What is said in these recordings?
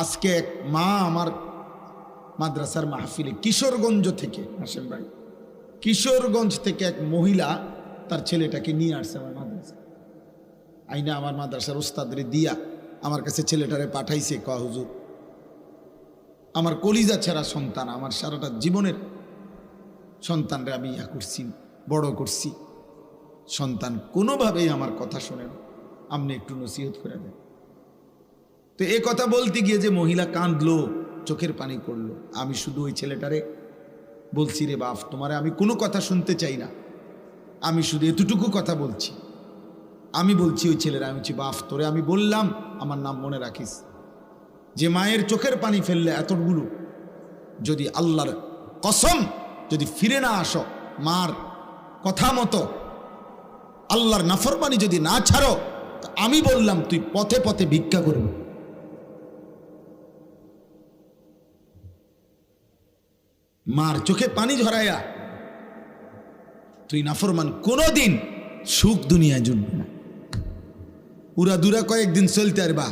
আজকে এক মা আমার মাদ্রাসার মাহফিলে কিশোরগঞ্জ থেকে হাসেম ভাই, কিশোরগঞ্জ থেকে এক মহিলা তার ছেলেটাকে নিয়ে আসছে আমার মাদ্রাসা আইনা আমার মাদ্রাসার ওস্তাদের দিয়া আমার কাছে ছেলেটারে পাঠাইছে ক হুজুর, আমার কলিজা ছাড়া সন্তান, আমার সারাটা জীবনের সন্তানরে আমি ইয়া করছি, বড় করছি। সন্তান কোনোভাবেই আমার কথা শোনে না। আপনি একটু নসিহত করে দেন। তো এ কথা বলতে গিয়ে যে মহিলা কাঁদলো, চোখের পানি পড়ল আমি শুধু ওই ছেলেটারে বলছি রে বাপ, তোমারে আমি কোনো কথা শুনতে চাই না। আমি শুধু এতটুকু কথা বলছি। আমি বলছি ওই ছেলেরা, আমি বলছি, বাপ, তোরে আমি বললাম, আমার নাম মনে রাখিস। যে মায়ের চোখের পানি ফেললে এতগুলো, যদি আল্লাহর কসম যদি ফিরে না আসো, মার কথা মতো, আল্লাহর নাফরমানি যদি না ছাড়ো আমি বললাম, তুই পথে পথে ভিক্ষা করবি। মার চোখে পানি ঝরাইয়া। তুই নাফরমান কোনোদিন সুখ দুনিয়ায় জুটবে না। উড়া দুরা কয়েকদিন চলতে আরবা।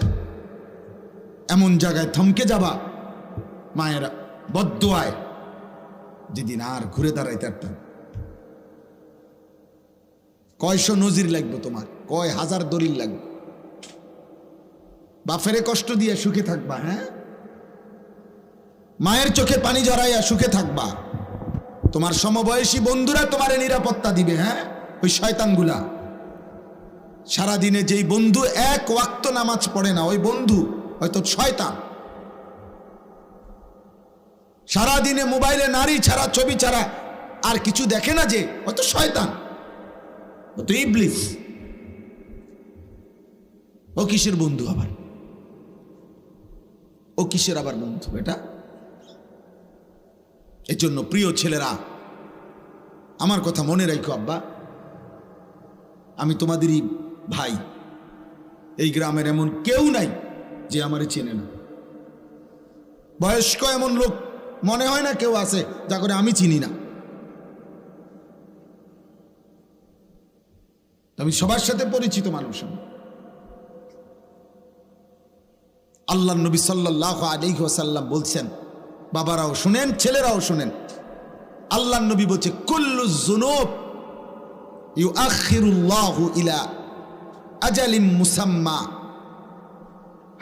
এমন জায়গায় থমকে যাবা, মায়ের বদুয়ায় যেদিন আর ঘুরে দাঁড়াইতে পারতাম কয়শো নজির লাগবে তোমার, কয় হাজার দলিল লাগবে। বাফেরে কষ্ট দিয়ে সুখে থাকবা হ্যাঁ? মায়ের চোখে পানি জড়াইয়া সুখে থাকবা। তোমার সমবয়সী বন্ধুরা তোমারে নিরাপত্তা দিবে হ্যাঁ? ওই শয়তানগুলা। সারাদিনে যেই বন্ধু এক ওয়াক্ত নামাজ পড়ে না, ওই বন্ধু হয়তো শয়তান। সারাদিনে মোবাইলে নারী ছাড়া, ছবি ছাড়া আর কিছু দেখে না যে, হয়তো শয়তান ও তো ইবলিস। ও কিসের বন্ধু আবার? ও কিসের আবার বন্ধু এটা এর জন্য প্রিয় ছেলেরা, আমার কথা মনে রাখো আব্বা। আমি তোমাদেরই ভাই। এই গ্রামের এমন কেউ নাই যে আমারে চেনে না। বয়স্ক এমন লোক মনে হয় না কেউ আছে যা করে আমি চিনি না। আমি সবার সাথে পরিচিত মানুষ আমি। আল্লাহ নবী সাল্লাহ আলিহাসাল্লাম বলছেন বাবারাও শুনেন, ছেলেরাও শুনেন। আল্লাহ নবী বলছে, কুল্লু জুনুব ইউ আখিরুল্লাহু ইলা আজালিম মুসাম্মা।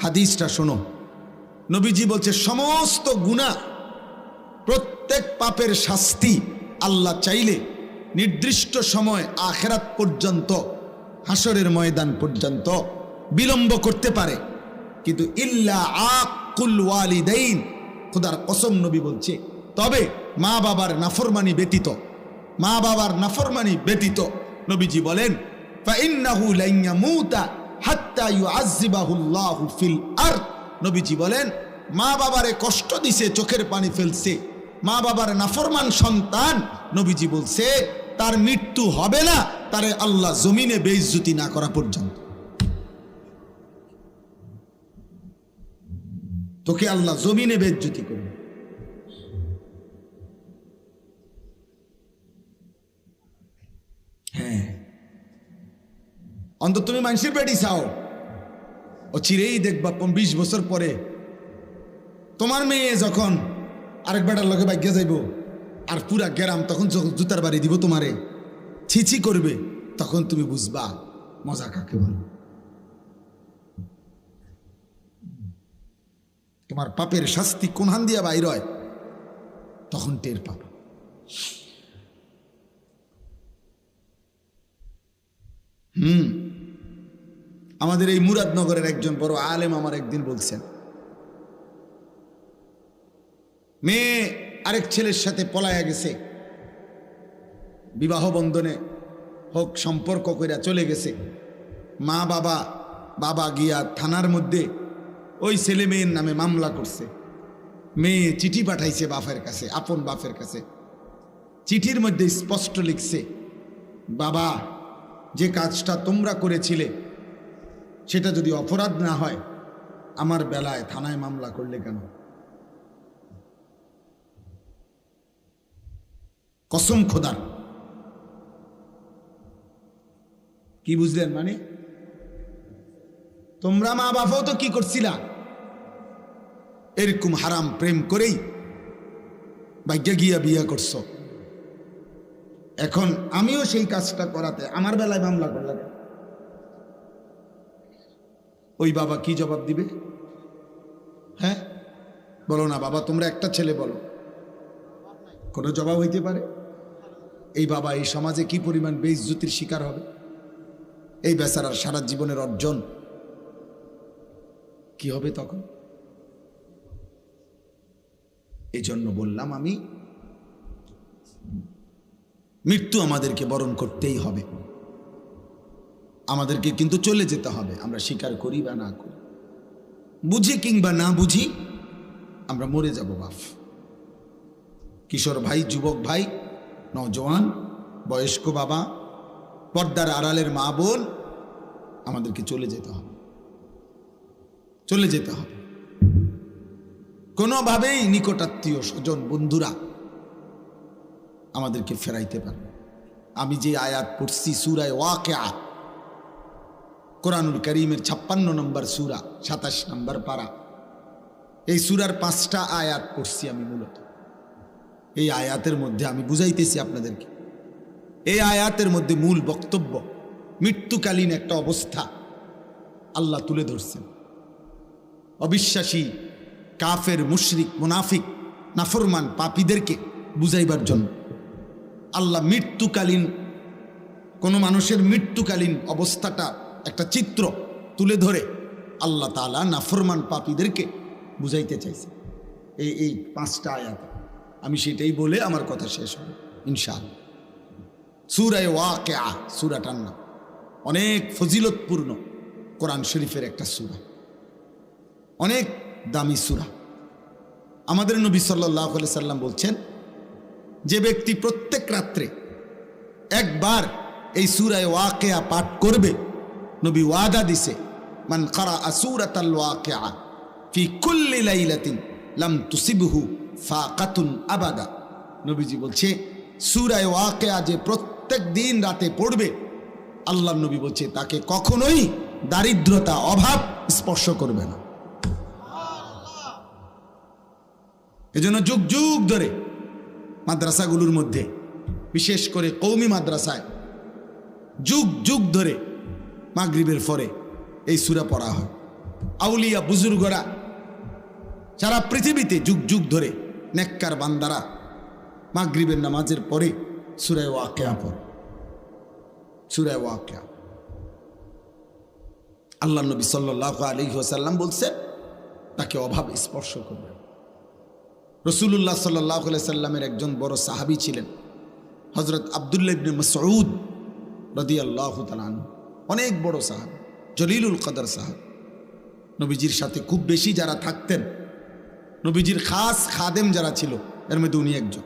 হাদিসটা শোনো। নবীজি বলছে, সমস্ত গুণা প্রত্যেক পাপের শাস্তি আল্লাহ চাইলে নির্দিষ্ট সময় আখেরাত পর্যন্ত হাসরের ময়দান পর্যন্ত বিলম্ব করতে পারে। কিন্তু ইল্লা আকুল ওয়ালিদাইন খোদার কসম নবী বলছে, তবে মা বাবার নাফরমানি ব্যতীত, মা বাবার নাফরমানি ব্যতীত নবীজি বলেন নবীজি বলেন, মা বাবারে কষ্ট দিছে, চোখের পানি ফেলছে। মা বাবার নাফরমান সন্তান, নবীজি বলছে, তার মৃত্যু হবে না, তারে আল্লাহ জমিনে বেইজ্জতি না করা পর্যন্ত। তোকে আল্লাহ জমিনে বেজ্জতি করবে। হ্যাঁ। অন্তত তুমি মানুষের বেটি চাও। ও চিরেই দেখবা বিশ বছর পরে তোমার মেয়ে যখন আরেক বেটার লগে বাইকে যাইব, আর পুরা গ্যারাম তখন জুতার বাড়ি দিব তোমারে। ছিছি করবে, তখন তুমি বুঝবা মজা কাকে বল। তোমার পাপের শাস্তি কোনহান দিয়া বাইর হয়? তখন টের পাবা। হুম। আমাদের এই মুরাদনগরের একজন বড় আলেম আমার একদিন বলছেন, মেয়ে আরেক ছেলের সাথে পলায়া গেছে। বিবাহ বন্ধনে হোক সম্পর্ক কইরা চলে গেছে। মা বাবা বাবা গিয়া থানার মধ্যে ওই ছেলে মেয়ের নামে মামলা করছে। মেয়ে চিঠি পাঠাইছে বাপের কাছে, আপন বাপের কাছে। চিঠির মধ্যে স্পষ্ট লিখছে, বাবা, যে কাজটা তোমরা করেছিলে, সেটা যদি অপরাধ না হয়, আমার বেলায় থানায় মামলা করলে কেন? কসম খোদার। কি বুঝলেন মানে? তোমরা মা বাবাও তো কি করছিলা? এরকম হারাম প্রেম করেই ভাগ্যে গিয়া বিয়া করছ। এখন আমিও সেই কাজটা করাতে, আমার বেলায় মামলা করলাম ওই বাবা কি জবাব দিবে? হ্যাঁ? বলো না বাবা, তোমরা একটা ছেলে বলো। কোনো জবাব হইতে পারে? এই বাবা এই সমাজে কি পরিমাণ বেইজ্জতির শিকার হবে? এই বেচারার সারা জীবনের অর্জন কি হবে তখন? এই জন্য বললাম, আমি মৃত্যু আমাদেরকে বরণ করতেই হবে। আমাদেরকে কিন্তু চলে যেতে হবে। আমরা স্বীকার করি বা না করি। বুঝি কিংবা না বুঝি, আমরা মরে যাব বাপ কিশোর ভাই, যুবক ভাই নজওয়ান বয়স্ক বাবা, পর্দার আড়ালের মা বোন, আমাদেরকে চলে যেতে হবে। চলে যেতে হবে। কোনোভাবেই নিকটাত্মীয় স্বজন বন্ধুরা আমাদেরকে ফেরাইতে পারবে আমি যে আয়াত পড়ছি সুরায় ওয়াকে কোরআনুল করিমের ছাপ্পান্ন নম্বর সুরা, সাতাশ নম্বর পারা। এই সুরার পাঁচটা আয়াত পড়ছি আমি মূলত। এই আয়াতের মধ্যে আমি বুঝাইতেছি আপনাদেরকে। এই আয়াতের মধ্যে মূল বক্তব্য, মৃত্যুকালীন একটা অবস্থা আল্লাহ তুলে ধরছেন। অবিশ্বাসী কাফের, মুশরিক, মুনাফিক, নাফরমান, পাপীদেরকে বুঝাইবার জন্য। আল্লাহ মৃত্যুকালীন, কোনো মানুষের মৃত্যুকালীন অবস্থাটা একটা চিত্র তুলে ধরে আল্লাহ তালা নাফরমান পাপীদেরকে বুঝাইতে চাইছে। এই এই পাঁচটা আয়াত। আমি সেটাই বলে আমার কথা শেষ হবে ইনশাআল্লাহ। সুরায় ওয়াকে আ সুরাটার নাম। অনেক ফজিলতপূর্ণ কোরআন শরীফের একটা সুরা। অনেক দামি সুরা। আমাদের নবী সাল্লাহ সাল্লাম বলছেন, যে ব্যক্তি প্রত্যেক রাত্রে একবার এই সুরায় ওয়াকেয়া পাঠ করবে, নবী ওয়াদা দিছে, মান খারা আসুরাত ওয়াকেয়া ফি কুল্লি লাম তুসিবহু ফাকাতুন আবাদা। নবীজি বলছে, সুরায় ওয়াকেয়া যে প্রত্যেক দিন রাতে পড়বে আল্লাহ নবী বলছে, তাকে কখনোই দারিদ্রতা, অভাব স্পর্শ করবে না। এজন্য যুগ যুগ ধরে মাদ্রাসাগুলোর মধ্যে, বিশেষ করে কৌমি মাদ্রাসায়, যুগ যুগ ধরে মাগরিবের পরে এই সুরা পড়া হয়। আউলিয়া বুজুর্গরা সারা পৃথিবীতে যুগ যুগ ধরে নেককার বান্দারা মাগরিবের নামাজের পরে সুরায় ওয়াকেয়া পড়ে। সুরায় ওয়াকেয়া। আল্লাহ নবী সাল্লাহ আলী সাল্লাম বলছে তাকে অভাব স্পর্শ করবে। রসুল্লাহ সাল্লাহ সাল্লামের একজন বড় সাহাবি ছিলেন হজরত আবদুল্লাহ ইবনে মসউদ রদি আল্লাহ তালান অনেক বড় সাহাবি, জলিলুল কদর সাহাব। নবীজির সাথে খুব বেশি যারা থাকতেন, নবীজির খাস খাদেম যারা ছিল, এর মধ্যে উনি একজন।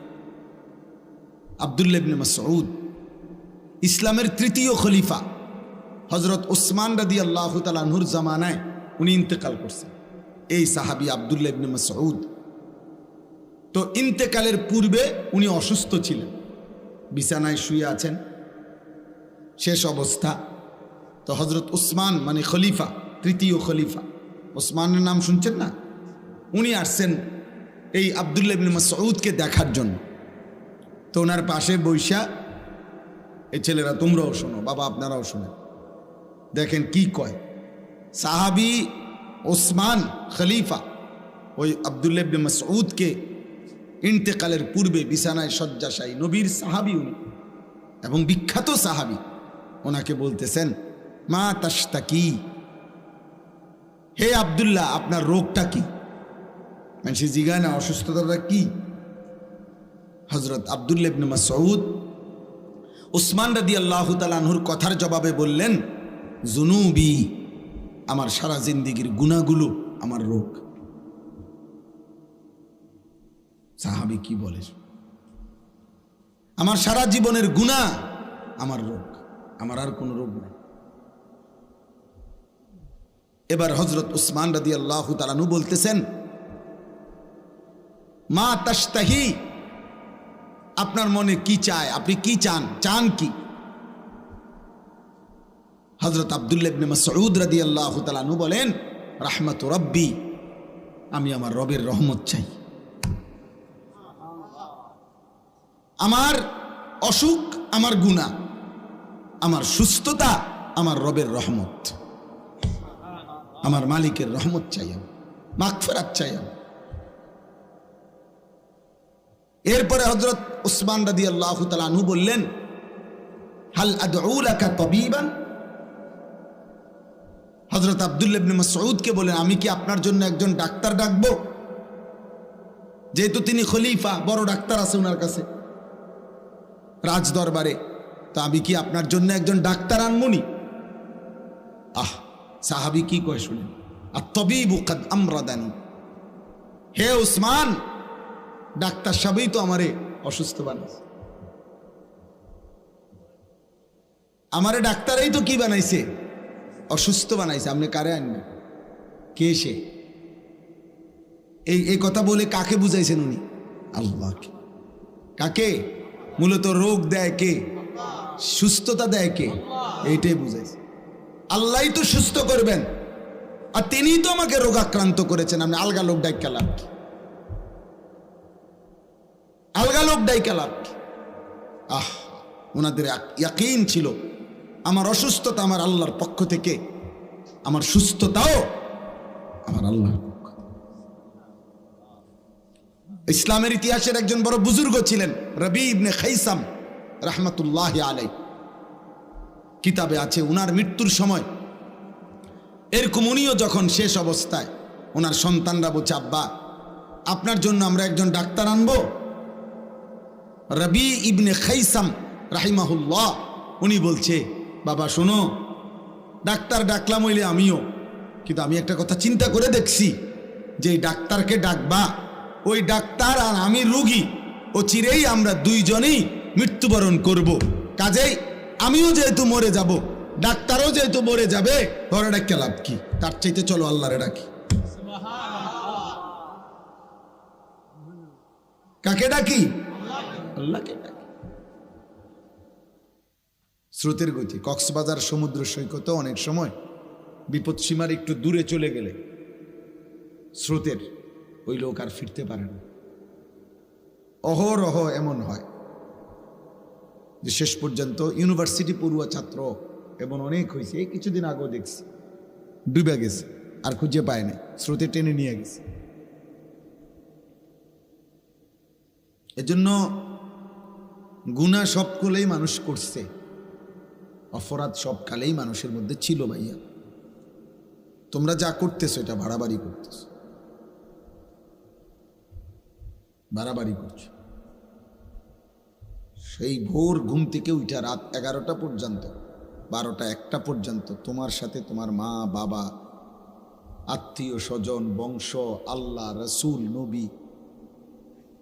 আবদুল্লাহ ইবনে মসউদ, ইসলামের তৃতীয় খলিফা হজরত ওসমান রাদি আল্লাহ তালাহুর জামানায় উনি ইন্তেকাল করছেন। এই সাহাবি আবদুল্লাহ ইবনে মসউদ তো ইন্তেকালের পূর্বে উনি অসুস্থ ছিলেন। বিছানায় শুয়ে আছেন। শেষ অবস্থা। তো হজরত উসমান মানে খলিফা, তৃতীয় খলিফা। ওসমানের নাম শুনছেন না? উনি আসছেন এই আবদুল্লাহ ইবনে মাসউদকে দেখার জন্য। তো ওনার পাশে বৈশা এই ছেলেরা, তোমরাও শোনো, বাবা আপনারাও শোনেন। দেখেন কি কয়। সাহাবি ওসমান খলিফা ওই আবদুল্লাহ ইবনে মাসউদকে ইন্তেকালের পূর্বে বিছানায় শয্যাশায়ী নবীর সাহাবি উনি। এবং বিখ্যাত সাহাবি ওনাকে বলতেছেন, মা তাস্তা কি? হে আবদুল্লাহ, আপনার রোগটা কি? মানুষের জিগায় না অসুস্থতাটা কি? হজরত আবদুল্লাহ ইবনে মাসউদ উসমান রাদি আল্লাহ তালানহুর কথার জবাবে বললেন, জুনুবি, আমার সারা জিন্দিগির গুণাগুলো আমার রোগ। সাহাবি কি বলে? আমার সারা জীবনের গুণা আমার রোগ, আমার আর কোনো রোগ নেই। এবার হজরত উসমান রাদি আল্লাহ তালানু বলতেছেন, মা তাস্তাহি আপনার মনে কি চায়? আপনি কি চান? চান কি? হজরত আবদুল্লাবনে রাদি আল্লাহ তালানু বলেন, রাহমাত রব্বি, আমি আমার রবের রহমত চাই। আমার অসুখ, আমার গুণা, আমার সুস্থতা, আমার রবের রহমত। আমার মালিকের রহমত চাই আমি, মাগফেরাত চাই আমি। এরপরে হজরত উসমান রাদি আল্লাহ আনহু বললেন, হাল আদউলাকা তবিবান? হজরত আবদুল্লাবনে মাসউদকে বলেন আমি কি আপনার জন্য একজন ডাক্তার ডাকবো? যেহেতু তিনি খলিফা, বড় ডাক্তার আছে ওনার কাছে। রাজ দরবারে তো আমি কি আপনার জন্য একজন ডাক্তার আনমনি? আহ, সাহাবি কি কয় শুনেন? আর তবিবু আমরা আমরাদানি। হে উসমান, ডাক্তার সবই তো আমারে অসুস্থ বানাইছে। আমারে ডাক্তারই তো কি বানাইছে? অসুস্থ বানাইছে, আপনি কারে আনবেন? কে সে? এই এই কথা বলে কাকে বুঝাইছেন উনি? আল্লাহকে। কাকে? মূলত রোগ দেয় কে? সুস্থতা দেয় কে? এইটাই বুঝাইছে। আল্লাহই তো সুস্থ করবেন। আর তিনিই তো আমাকে রোগাক্রান্ত করেছেন। আমি আলগা লোক ডাইকা লাভ কি? আলগা লোক ডাইকা লাভ কি? আহ, ওনাদের ইয়াকিন ছিল। আমার অসুস্থতা আমার আল্লাহর পক্ষ থেকে, আমার সুস্থতাও আমার থেকে। ইসলামের ইতিহাসের একজন বড় বুজুর্গ ছিলেন রবি ইবনে খাইসাম রহমতুল্লাহ আলাই কিতাবে আছে উনার মৃত্যুর সময়। এরকম উনিও যখন শেষ অবস্থায় ওনার সন্তানরা বলছে, আব্বা, আপনার জন্য আমরা একজন ডাক্তার আনব? রবি ইবনে খাইসাম রাহিমাহুল্লাহ, উনি বলছে, বাবা, শোনো, ডাক্তার ডাকলাম হইলে আমিও, কিন্তু আমি একটা কথা চিন্তা করে দেখছি যে ডাক্তারকে ডাকবা ওই ডাক্তার আর আমি রুগী। ও চিরেই আমরা দুইজনেই মৃত্যুবরণ করব। কাজেই আমিও যেহেতু মরে যাব, ডাক্তারও যেহেতু মরে যাবে ওরা ডাক্তার লাভ কি? তার চাইতে চলো আল্লাহরে ডাকি। কাকে ডাকি? আল্লাহকে ডাকি। স্রোতের গতি, কক্সবাজার সমুদ্র সৈকতে অনেক সময় বিপদ সীমার একটু দূরে চলে গেলে। স্রোতের ওই লোক আর ফিরতে পারে না। অহরহ এমন হয় যে শেষ পর্যন্ত ইউনিভার্সিটি পড়ুয়া ছাত্র এমন অনেক হয়েছে, এই কিছুদিন আগেও দেখছি। ডুবে গেছে, আর খুঁজে পায় না স্রোতে টেনে নিয়ে গেছে। এজন্য গুণা সব কোলেই মানুষ করছে, অপরাধ সব কালেই মানুষের মধ্যে ছিল ভাইয়া। তোমরা যা করতেছো, এটা বাড়াবাড়ি করতেছ। বাড়াবাড়ি করছ। সেই ভোর ঘুম থেকে উঠা রাত এগারোটা পর্যন্ত, বারোটা একটা পর্যন্ত তোমার সাথে তোমার মা, বাবা, আত্মীয়, স্বজন, বংশ, আল্লাহ, রসুল, নবী,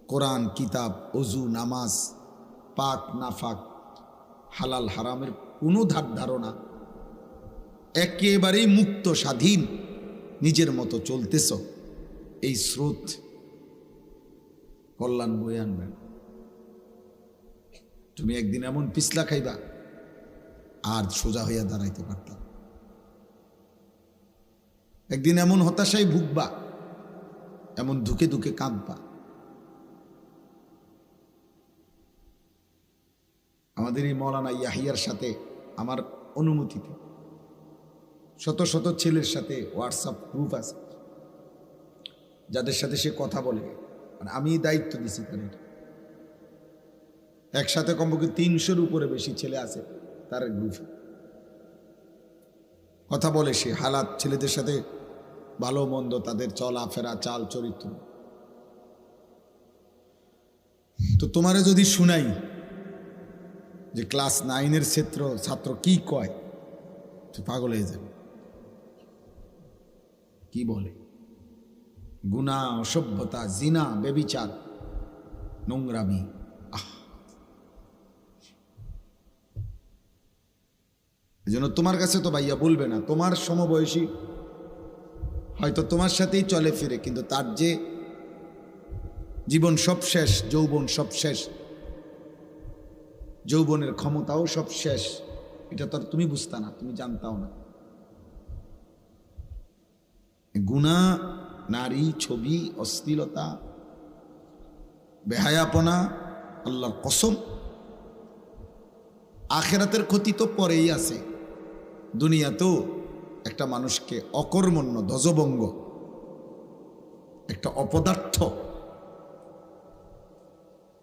কোরআন, কিতাব অজু নামাজ, পাক, নাফাক, হালাল, হারামের কোনো ধার ধারণা, একেবারেই মুক্ত, স্বাধীন, নিজের মতো চলতেছ, এই স্রোত কল্যাণ বয়ে আনবেন তুমি একদিন এমন পিছলা খাইবা, আর সোজা হইয়া দাঁড়াইতে পারতাম একদিন এমন হতাশায় ভুগবা, এমন ধুকে ধুকে কাঁদবা। আমাদের এই মৌলানা ইয়াহিয়ার সাথে আমার অনুমতিতে, শত শত ছেলের সাথে হোয়াটসঅ্যাপ গ্রুপ আছে, যাদের সাথে সে কথা বলে। মানে আমি দায়িত্ব দিছি তাদের। একসাথে কমপক্ষে তিনশোর উপরে বেশি ছেলে আছে তার গ্রুপে কথা বলে সে, হালাত ছেলেদের সাথে ভালো মন্দ, তাদের চলাফেরা, চাল চরিত্র। তো তোমারে যদি শুনাই যে ক্লাস নাইনের ক্ষেত্র ছাত্র কি কয় পাগল হয়ে যাবে। কি বলে? গুণা, অসভ্যতা, জিনা বেবিচার নোংরামি, আহ। এই জন্য তোমার কাছে তো ভাইয়া বলবে না, তোমার সমবয়সী হয়তো তোমার সাথেই চলে ফিরে, কিন্তু তার যে জীবন সব শেষ, যৌবন সব শেষ, যৌবনের ক্ষমতাও সব শেষ, এটা তো তুমি বুঝতা না, তুমি জানতাও না। গুণা নারী ছবি, অশ্লীলতা, বেহায়াপনা, আল্লাহর কসম। আখেরাতের ক্ষতি তো পরেই আছে। দুনিয়াতেও একটা মানুষকে অকর্মণ্য, ধ্বজভঙ্গ, একটা অপদার্থ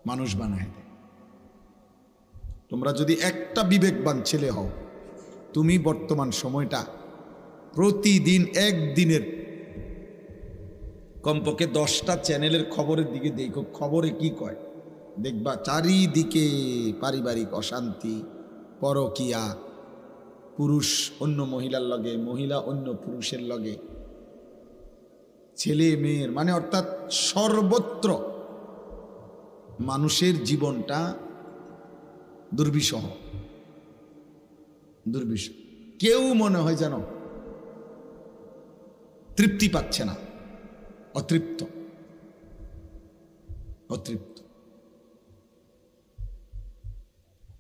মানুষ বানায় তোমরা যদি একটা বিবেকবান ছেলে হও, তুমি বর্তমান সময়টা প্রতিদিন একদিনের কমপক্ষে দশটা চ্যানেলের খবরের দিকে দেখো। খবরে কি কয়? দেখবা চারিদিকে পারিবারিক অশান্তি, পরকিয়া, পুরুষ অন্য মহিলার লগে, মহিলা অন্য পুরুষের লগে, ছেলে মেয়ের মানে অর্থাৎ সর্বত্র মানুষের জীবনটা দুর্বিষহ। দুর্বিষহ। কেউ মনে হয় যেন তৃপ্তি পাচ্ছে না। অতৃপ্ত। অতৃপ্ত।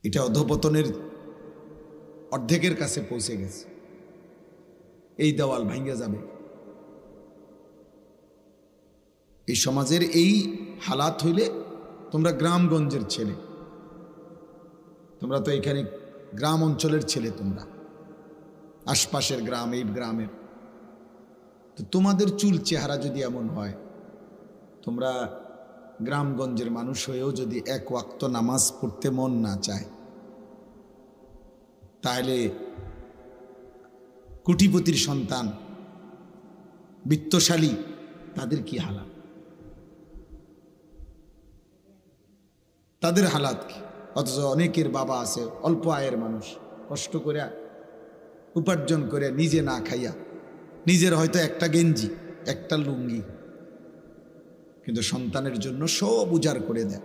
এটা অধপতনের অর্ধেকের কাছে পৌঁছে গেছে। এই দেওয়াল ভাঙ্গে যাবে। এই সমাজের এই হালাত হইলে তোমরা গ্রামগঞ্জের ছেলে। তোমরা তো এখানে গ্রাম অঞ্চলের ছেলে তোমরা। আশপাশের গ্রাম, এই গ্রামের। তো তোমাদের চুল চেহারা যদি এমন হয়, তোমরা গ্রামগঞ্জের মানুষ হয়েও যদি এক ওয়াক্ত নামাজ পড়তে মন না চায়, তাহলে কুটিপতির সন্তান, বিত্তশালী, তাদের কি হালাত? তাদের হালাত কি? অথচ অনেকের বাবা আছে, অল্প আয়ের মানুষ, কষ্ট করে উপার্জন করে নিজে না খাইয়া নিজের হয়তো একটা গেঞ্জি, একটা লুঙ্গি। কিন্তু সন্তানের জন্য সব উজাড় করে দেয়।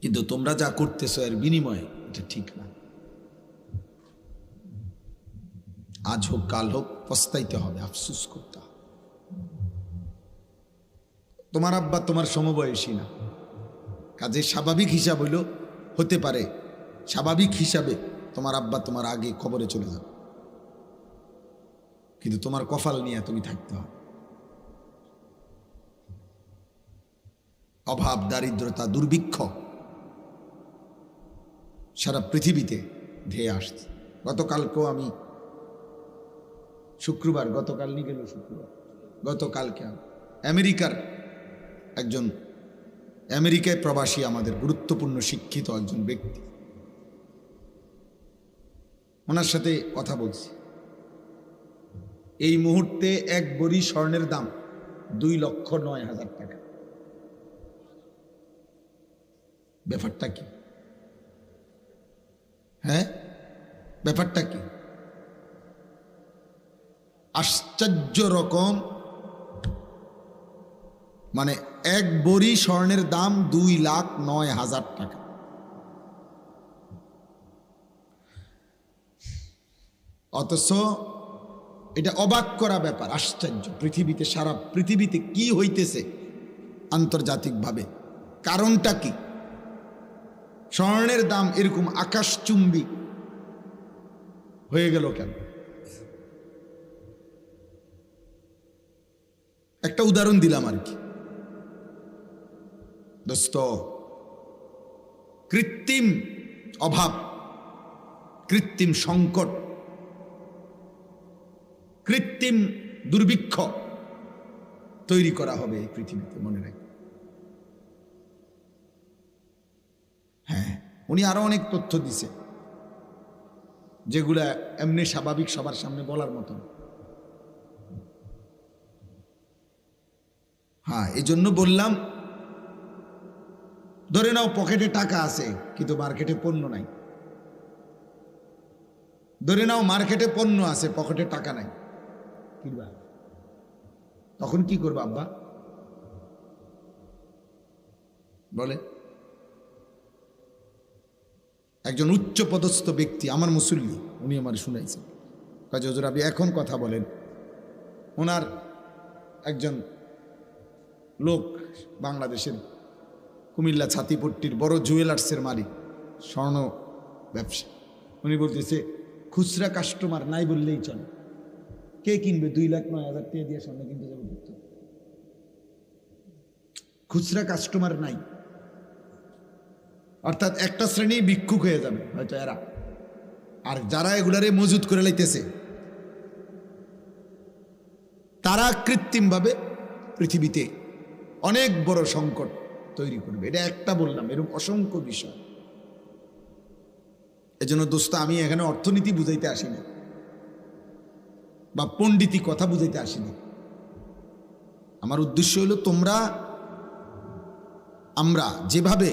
কিন্তু তোমরা যা করতেছো এর বিনিময়ে এটা ঠিক না। আজ হোক, কাল হোক, পস্তাইতে হবে, আফসুস করতে হবে। তোমার আব্বা তোমার সমবয়সী না। কাজে স্বাভাবিক হিসাব হইল হতে পারে। স্বাভাবিক হিসাবে তোমার আব্বা তোমার আগে খবরে চলে যাবে। কিন্তু তোমার কফাল নিয়ে তুমি থাকতে হবে। অভাব, দারিদ্রতা, দুর্ভিক্ষ সারা পৃথিবীতে ধেয়ে আসছে। গতকালকেও আমি শুক্রবার, গতকাল নিয়ে গেল শুক্রবার, গতকালকে আমেরিকার একজন, আমেরিকায় প্রবাসী আমাদের গুরুত্বপূর্ণ, শিক্ষিত একজন ব্যক্তি। ওনার সাথে কথা বলছি। এই মুহূর্তে এক বড়ি স্বর্ণের দাম দুই লক্ষ নয় হাজার টাকা। ব্যাপারটা কি? হ্যাঁ? ব্যাপারটা কি? আশ্চর্য রকম। মানে এক বড়ি স্বর্ণের দাম দুই লাখ নয় হাজার টাকা। অথচ এটা অবাক করা ব্যাপার, আশ্চর্য। পৃথিবীতে, সারা পৃথিবীতে কি হইতেছে আন্তর্জাতিকভাবে? কারণটা কি? স্বর্ণের দাম এরকম আকাশচুম্বী হয়ে গেল কেন? একটা উদাহরণ দিলাম আর কি। দোস্ত, কৃত্রিম অভাব, কৃত্রিম সংকট কৃত্রিম দুর্ভিক্ষ তৈরি করা হবে এই পৃথিবীতে, মনে রাখি হ্যাঁ উনি আরও অনেক তথ্য দিছে, যেগুলা এমনি স্বাভাবিক সবার সামনে বলার মতো হ্যাঁ এই জন্য বললাম, ধরে নাও পকেটে টাকা আছে, কিন্তু মার্কেটে পণ্য নাই। ধরে নাও মার্কেটে পণ্য আছে, পকেটে টাকা নাই। কিনবা তখন কি করব আব্বা? বলে, একজন উচ্চ পদস্থ ব্যক্তি, আমার মুসল্লি, উনি আমার শুনাইছেন। কাজে হজুর, আপনি এখন কথা বলেন। ওনার একজন লোক বাংলাদেশের কুমিল্লা ছাতিপট্টির বড় জুয়েলার্সের মালিক, স্বর্ণ ব্যবসা। উনি বলতেছে, খুচরা কাস্টমার নাই বললেই চলে। কে কিনবে? দুই লাখ নয় হাজার টাকা দিয়ে সামনে কিনতে যাবে খুচরা কাস্টমার নাই। অর্থাৎ একটা শ্রেণি ভিক্ষুক হয়ে যাবে, হয়তো এরা। আর যারা এগুলারে মজুত করে লাইতেছে, তারা কৃত্রিমভাবে পৃথিবীতে অনেক বড় সংকট তৈরি করবে। এটা একটা বললাম, এরকম অসংখ্য বিষয়। এজন্য দোস্ত, আমি এখানে অর্থনীতি বুঝাইতে আসিনি। বা পণ্ডিতি কথা বুঝাইতে আসিনি আমার উদ্দেশ্য হলো তোমরা আমরা যেভাবে